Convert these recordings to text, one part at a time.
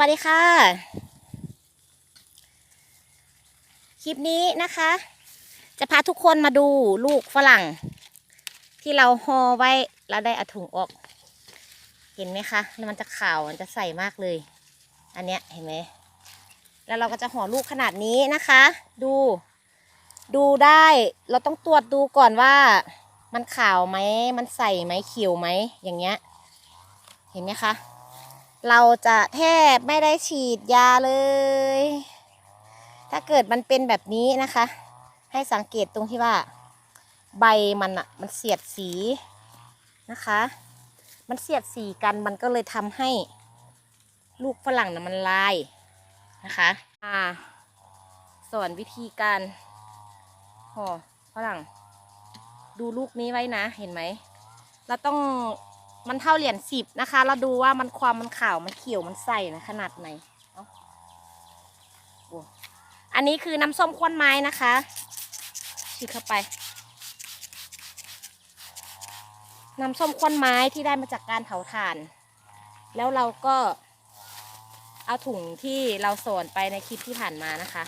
วัสดีค่ะ คลิปนี้นะคะ จะพาทุกคนมาดูลูกฝรั่ง ที่เราห่อไว้แล้วได้อาถุงออก เห็นไหมคะแล้วมันจะขาวมันจะใสมากเลย อันเนี้ยเห็นไหมแล้วเราก็จะห่อลูกขนาดนี้นะคะ ดู ดูได้เราต้องตรวจดูก่อนว่า มันขาวไหมมันใสไหมเขียวไหมอย่างเงี้ย เห็นไหมคะ เราจะแทบไม่ได้ฉีดยาเลย ถ้าเกิดมันเป็นแบบนี้นะคะ ให้สังเกตตรงที่ว่า ใบมันอะมันเสียดสีนะคะ มันเสียดสีกันมันก็เลยทำให้ลูกฝรั่งนะมันลายนะคะอ่าสอนวิธีการห่อฝรั่ง ดูลูกนี้ไว้นะเห็นไหมเราต้อง มันเท่าเหรียญสิบนะคะ เราดูว่ามันความมันขาวมันเขียวมันใสนะขนาดไหนเนาะอันนี้คือน้ำส้มควนไม้นะคะฉีดเข้าไป น้ำส้มควนไม้ที่ได้มาจากการเผาถ่าน แล้วเราก็เอาถุงที่เราสอนไปในคลิปที่ผ่านมานะคะ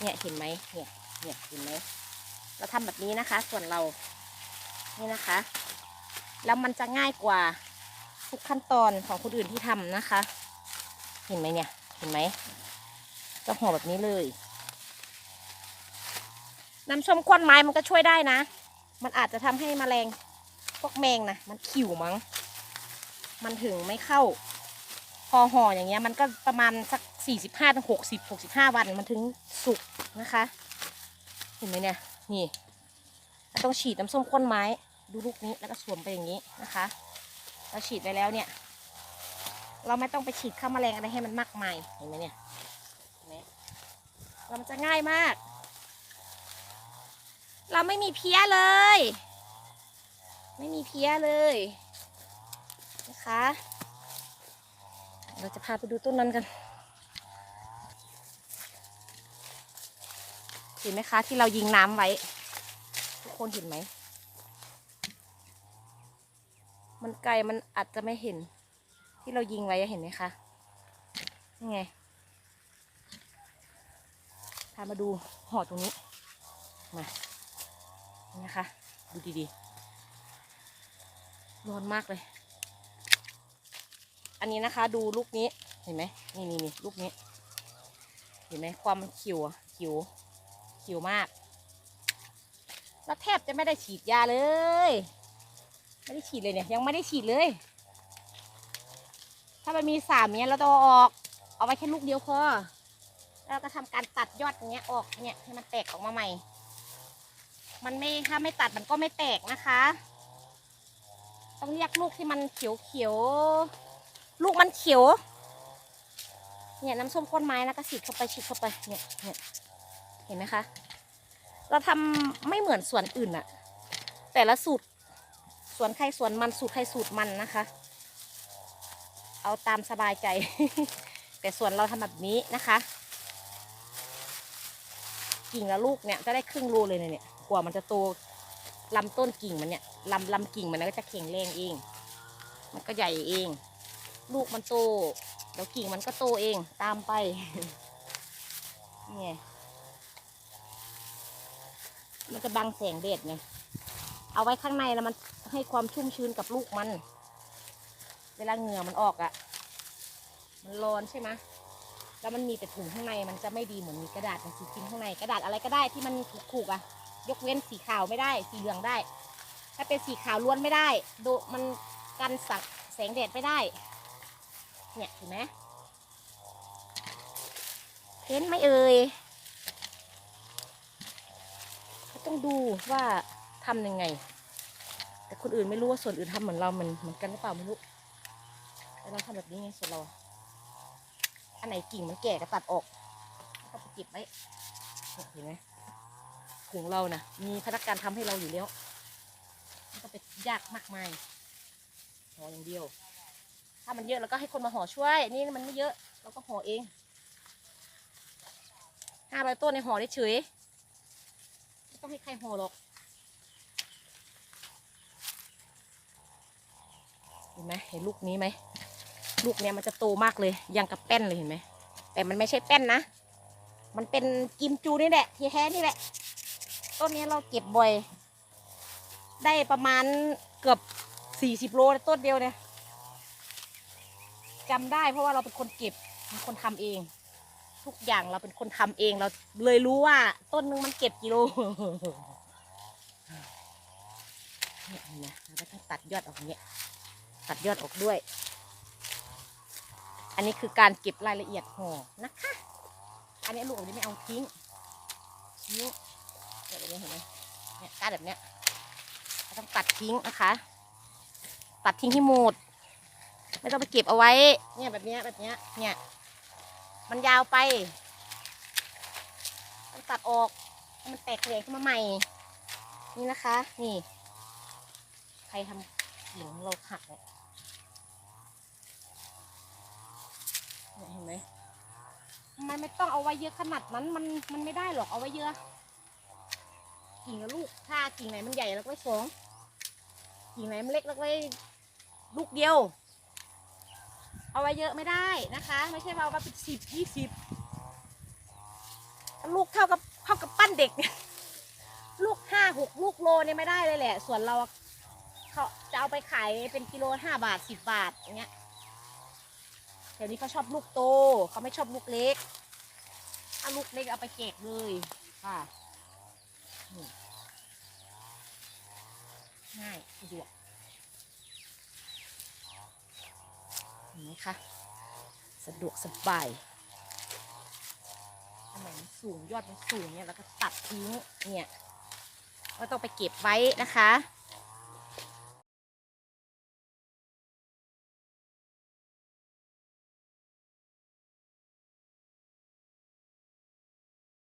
เนี่ยเห็นไหมเนี่ย เนี่ยเห็นไหมเราทำแบบนี้นะคะ ส่วนเรา นี่นะคะ แล้วมันจะง่ายกว่าทุกขั้นตอนของคนอื่นที่ทำนะคะ เห็นไหมเนี่ย เห็นไหมจะห่อแบบนี้เลยน้ำส้มควันไม้มันก็ช่วยได้นะ มันอาจจะทำให้แมลงพวกแมงนะมันขิวมั้ง มันถึงไม่เข้า พอห่ออย่างเงี้ย มันก็ประมาณสักสี่สิบห้าถึงหกสิบหกสิบห้าวันมันถึงสุกนะคะ เห็นไหมเนี่ย นี่ ต้องฉีดน้ำส้มควนไม้ ดูลูกนี้แล้วก็สวมไปอย่างนี้นะคะ เราฉีดไปแล้วเนี่ย เราไม่ต้องไปฉีดฆ่าแมลงอะไรให้มันมากมายเห็นไหมเนี่ยเห็นไหมเรามันจะง่ายมาก เราไม่มีเพี้ยเลย ไม่มีเพี้ยเลยนะคะ เราจะพาไปดูต้นนั้นกัน เห็นไหมคะที่เรายิงน้ำไว้ ทุกคนเห็นไหม มันไกลมันอาจจะไม่เห็น ที่เรายิงไว้เห็นไหมคะนี่ไงพามาดูห่อตรงนี้ มานี่นะคะ ดูดีๆ ร้อนมากเลย อันนี้นะคะ ดูลูกนี้ เห็นไหม นี่นี่นี่ลูกนี้ เห็นไหมความมันขียวอะเขียวขียวมาก แล้วแทบจะไม่ได้ฉีดยาเลย ไม่ได้ฉีดเลยเนี่ย ยังไม่ได้ฉีดเลย ถ้ามันมีสามเนี้ยเราต้องออก เอาไว้แค่ลูกเดียวพอแล้วเราก็ทำการตัดยอดอย่างเงี้ยออกเนี่ยให้มันแตกออกมาใหม่ มันไม่ถ้าไม่ตัดมันก็ไม่แตกนะคะ ต้องเรียกลูกที่มันเขียวเขียวลูกมันเขียว เนี่ยน้ำส้มข้นไม้นะก็ฉีดเข้าไปฉีดเข้าไปเนี่ยเนี่ยเห็นไหมคะ เราทำไม่เหมือนส่วนอื่นอะแต่ละสูตร สวนใครสวนมันสูตรใครสูตรมันนะคะ เอาตามสบายใจ แต่ส่วนเราทำแบบนี้นะคะ กิ่งละลูกเนี่ยจะได้ครึ่งโลเลยเนี่ยกว่ามันจะโตลำต้นกิ่งมันเนี่ยลำลำกิ่งมันก็จะแข็งแรงเอง มันก็ใหญ่เอง ลูกมันโตแล้วกิ่งมันก็โตเองตามไปเนี่ไงมันจะบังแสงแดดไง เอาไว้ข้างในแล้วมัน ให้ความชุ่มชื้นกับลูกมัน เวลาเหงื่อมันออกอะ่ะ มันร้อนใช่ไหมแล้วมันมีแต่ถุงข้างในมันจะไม่ดีเหมือนมีกระดาษมันสีกินข้างในกระดาษอะไรก็ได้ที่มันถูกๆอะ่ะ ยกเว้นสีขาวไม่ได้ สีเหลืองได้ ถ้าเป็นสีขาวล้วนไม่ได้โดมันกันสักแสงแดดไม่ได้ เนี่ยเห็นไหมเห็นไหมเอ่ยต้องดูว่าทำยังไง แต่คนอื่นไม่รู้ว่าส่วนอื่นทำเหมือนเราเหมือนเหมือนกันหรือเปล่าไม่รู้แต่เราทำแบบนี้ไงส่วนเรา อันไหนกิ่งมันแก่ก็ตัดออกก็ไปเก็บไว้เห็นไหมถุงเรานะ่ะ มีพนักงานทำให้เราอยู่แล้วไม่ต้องไปยากมากมายห่ออย่างเดียว ถ้ามันเยอะเราก็ให้คนมาห่อช่วยนี่มันไม่เยอะเราก็ห่อเองห้าร้อยต้นในห่อได้เฉยไม่ต้องให้ใครห่อหรอก ห็นไหมเห็นลูกนี้ไหมลูกเนี้ยมันจะโตมากเลยยังกับแป้นเลยเห็นไหมแต่มันไม่ใช่แป้นนะ มันเป็นกิมจูนี่แหละที่แท้นี่แหละ ต้นนี้เราเก็บบ่อย ได้ประมาณเกือบสี่สิบโลต้นเดียวเนี่ยจำได้เพราะว่าเราเป็นคนเก็บเป็นคนทำเอง ทุกอย่างเราเป็นคนทำเองเราเลยรู้ว่า ต้นนึงมันเก็บกิโลเนี่ยนไหมเราก็ต้องตัดยอดออกอย่างเงี้ย ตัดยอดออกด้วย อันนี้คือการเก็บรายละเอียดห่อนะคะ อันนี้ลูกอันนี้ไม่เอาทิ้งทิ้งเนี่ยแบบนี้เห็นไหมเนี่ยก้านแบบเนี้ยต้องตัดทิ้งนะคะ ตัดทิ้งให้หมด ไม่ต้องไปเก็บเอาไว้ เนี่ยแบบเนี้ยแบบเนี้ย เนี่ย มันยาวไปต้องตัดออก มันแตกแขยขึ้นมาใหม่ นี่นะคะ นี่ ใครทำหลงเราหักเนี่ยเนี่ยเห็นไหม มันไม่ต้องเอาไว้เยอะขนาดนั้นมันมันไม่ได้หรอกเอาไว้เยอะ กิ่งละลูกถ้ากิ่งไหนมันใหญ่แล้วก็ไว้สองกิ่งไหนมันเล็กแล้วก็ไว้ลูกเดียว เอาไว้เยอะไม่ได้นะคะ ไม่ใช่ว่าเอามาเป็นสิบยี่สิบลูกเท่ากับเท่ากับปั้นเด็ก ลูกห้าหกลูกโลเนี่ยไม่ได้เลยแหละ ส่วนเราเขาจะเอาไปขายเป็นกิโลห้าบาทสิบบาทอย่างเงี้ย ดี๋ยวนี้เขาชอบลูกโตเขาไม่ชอบลูกเล็ก ถ้าลูกเล็กเอาไปแจกเลยค่ะง่ายสะดวกเห็นไหมคะสะดวกสบายอันไหนมันสูงยอดมันสูงเนี่ยแล้วก็ตัดทิ้งเนี่ยก็ต้องไปเก็บไว้นะคะ